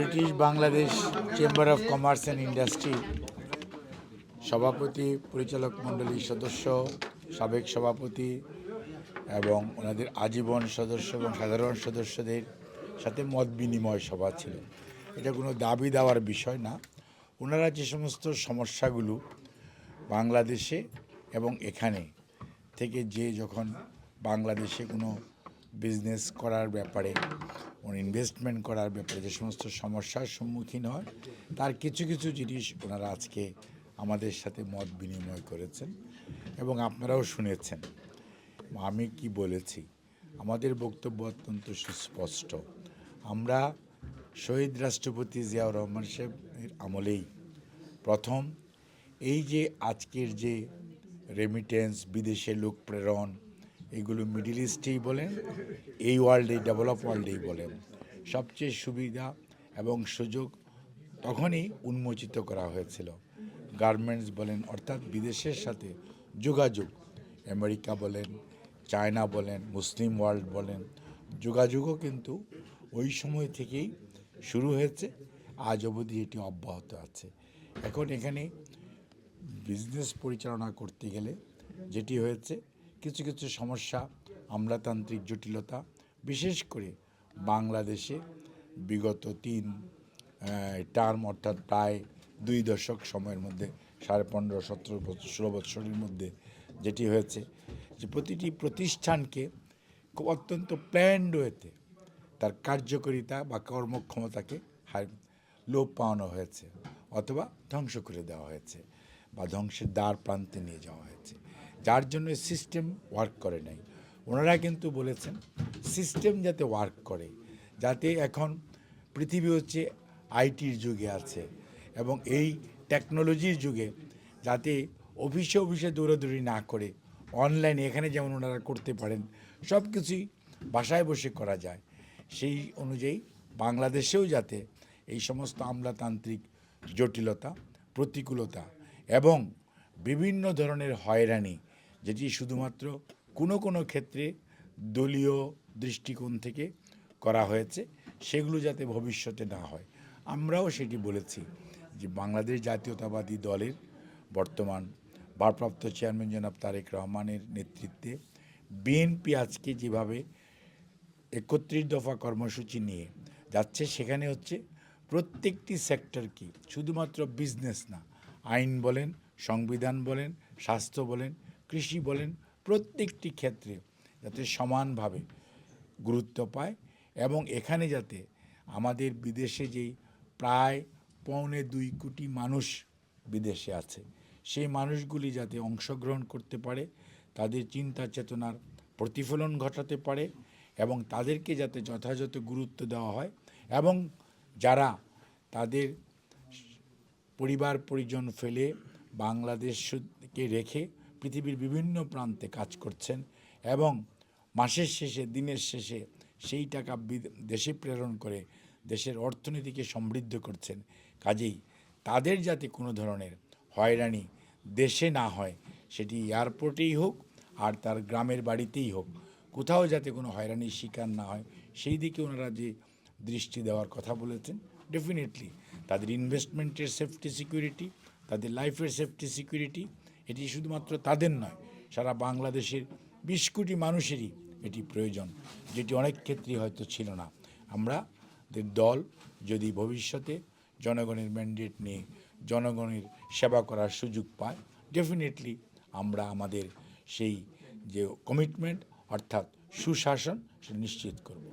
British Bangladesh chamber of commerce and industry সভাপতি, পরিচালক মণ্ডলীর সদস্য, সাবেক সভাপতি এবং ওনাদের আজীবন সদস্য এবং সাধারণ সদস্যদের সাথে মত বিনিময় সভা ছিল। এটা কোনো দাবি দেওয়ার বিষয় না। ওনারা যে সমস্ত সমস্যাগুলো বাংলাদেশে এবং এখানে থেকে যে যখন বাংলাদেশে কোনো বিজনেস করার ব্যাপারে কোনো ইনভেস্টমেন্ট করার ব্যাপারে যে সমস্ত সমস্যার সম্মুখীন হয়, তার কিছু কিছু জিনিস ওনারা আজকে আমাদের সাথে মত বিনিময় করেছেন এবং আপনারাও শুনেছেন। আমি কি বলেছি, আমাদের বক্তব্য অত্যন্ত সুস্পষ্ট। আমরা শহীদ রাষ্ট্রপতি জিয়াউর রহমান সাহেবের আমলেই প্রথম এই যে আজকের যে রেমিটেন্স বিদেশে লোক প্রেরণ এগুলো মিডিল ইস্টেই বলেন, এই ওয়ার্ল্ডেই ডেভেলপ ওয়ার্ল্ডেই বলেন। সবচেয়ে সুবিধা এবং সুযোগ তখনই উন্মোচিত করা হয়েছিল। গার্মেন্টস বলেন, অর্থাৎ বিদেশের সাথে যোগাযোগ। আমেরিকা বলেন চায়না বলেন মুসলিম ওয়ার্ল্ড বলেন, যোগাযোগও কিন্তু ওই সময় থেকেই শুরু হয়েছে। আজ অবধি এটি অব্যাহত আছে। এখন এখানে বিজনেস পরিচালনা করতে গেলে যেটি হয়েছে কিছু কিছু সমস্যা, আমলাতান্ত্রিক জটিলতা, বিশেষ করে বাংলাদেশে বিগত তিন টার্ম অর্থাৎ প্রায় দুই দশক সময়ের মধ্যে, সাড়ে পনেরো, সতেরো বছর, ষোলো বছরের মধ্যে যেটি হয়েছে যে প্রতিটি প্রতিষ্ঠানকে খুব অত্যন্ত প্ল্যান্ড ওয়েতে তার কার্যকারিতা বা কর্মক্ষমতাকে লোপ পাওয়ানো হয়েছে অথবা ধ্বংস করে দেওয়া হয়েছে বা ধ্বংসের দ্বার প্রান্তে নিয়ে যাওয়া হয়েছে। যার জন্য সিস্টেম ওয়ার্ক করে নাই। ওনারা কিন্তু বলেছেন সিস্টেম যাতে ওয়ার্ক করে, যাতে এখন পৃথিবী হচ্ছে আইটির যুগে আছে এবং এই টেকনোলজির যুগে যাতে অফিসে অফিসে দৌড়াদৌড়ি না করে অনলাইনে এখানে যেমন ওনারা করতে পারেন, সব কিছুই বাসায় বসে করা যায়। সেই অনুযায়ী বাংলাদেশেও যাতে এই সমস্ত আমলাতান্ত্রিক জটিলতা, প্রতিকূলতা এবং বিভিন্ন ধরনের হয়রানি যেটি শুধুমাত্র কোনো কোনো ক্ষেত্রে দলীয় দৃষ্টিকোণ থেকে করা হয়েছে, সেগুলো যাতে ভবিষ্যতে না হয়। আমরাও সেটি বলেছি যে বাংলাদেশ জাতীয়তাবাদী দলের বর্তমান ভারপ্রাপ্ত চেয়ারম্যান জনাব তারেক রহমানের নেতৃত্বে বিএনপি আজকে যেভাবে একত্রিশ দফা কর্মসূচি নিয়ে যাচ্ছে, সেখানে হচ্ছে প্রত্যেকটি সেক্টরকে শুধুমাত্র বিজনেস না, আইন বলেন, সংবিধান বলেন, স্বাস্থ্য বলেন কৃষি বলেন প্রত্যেকটি ক্ষেত্রে যাতে সমানভাবে গুরুত্ব পায় এবং এখানে যাতে আমাদের বিদেশে যেই প্রায় পৌনে দুই কোটি মানুষ বিদেশে আছে, সেই মানুষগুলি যাতে অংশগ্রহণ করতে পারে, তাদের চিন্তা চেতনার প্রতিফলন ঘটাতে পারে এবং তাদেরকে যাতে যথাযথ গুরুত্ব দেওয়া হয় এবং যারা তাদের পরিবার পরিজন ফেলে বাংলাদেশকে রেখে পৃথিবীর বিভিন্ন প্রান্তে কাজ করছেন এবং মাসের শেষে, দিনের শেষে সেই টাকা দেশে প্রেরণ করে দেশের অর্থনীতিকে সমৃদ্ধ করছেন। কাজেই তাদের যাতে কোনো ধরনের হয়রানি দেশে না হয়, সেটি এয়ারপোর্টেই হোক আর তার গ্রামের বাড়িতেই হোক, কোথাও যাতে কোনো হয়রানির শিকার না হয়, সেই দিকে ওনারা যে দৃষ্টি দেওয়ার কথা বলেছেন ডেফিনেটলি তাদের ইনভেস্টমেন্টের সেফটি সিকিউরিটি তাদের লাইফের সেফটি সিকিউরিটি এটি শুধুমাত্র তাদের নয়, সারা বাংলাদেশের বিশ কোটি মানুষেরই এটি প্রয়োজন, যেটি অনেক ক্ষেত্রেই হয়তো ছিল না। আমরা দল যদি ভবিষ্যতে জনগণের ম্যান্ডেট নিয়ে জনগণের সেবা করার সুযোগ পায় ডেফিনেটলি আমরা আমাদের সেই যে কমিটমেন্ট অর্থাৎ সুশাসন, সেটা নিশ্চিত করব।